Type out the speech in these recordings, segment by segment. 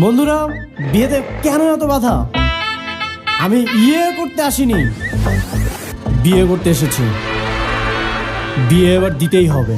বন্ধুরা, বিয়েতে কেন এত বাধা? আমি ইয়ে করতে আসিনি। বিয়ে করতে এসেছি। বিয়ে এবার দিতেই হবে।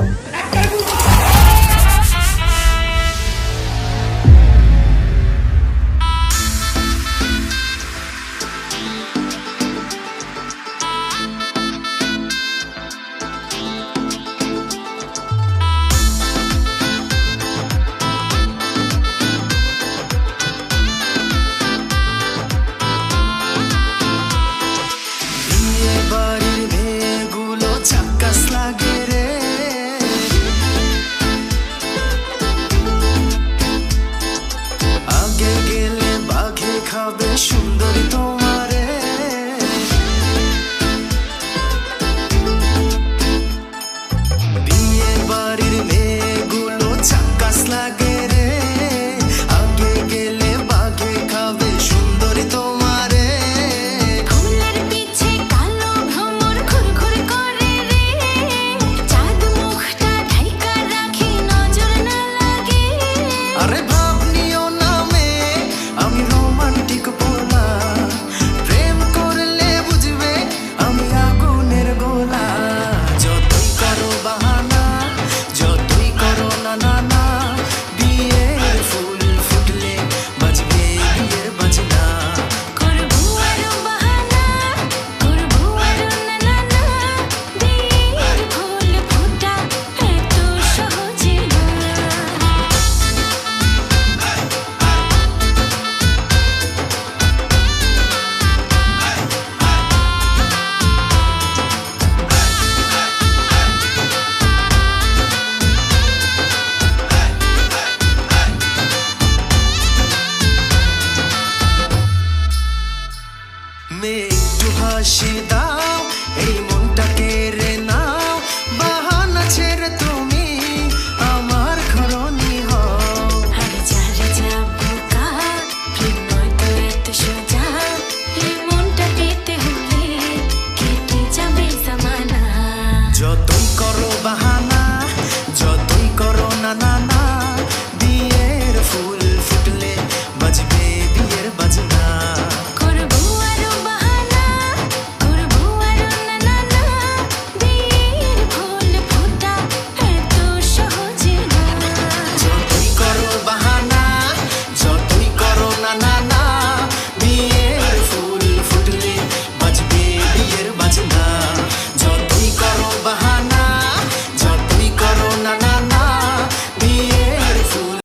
kaldı. Şundan dolma নামে একটু হাসি দাও এই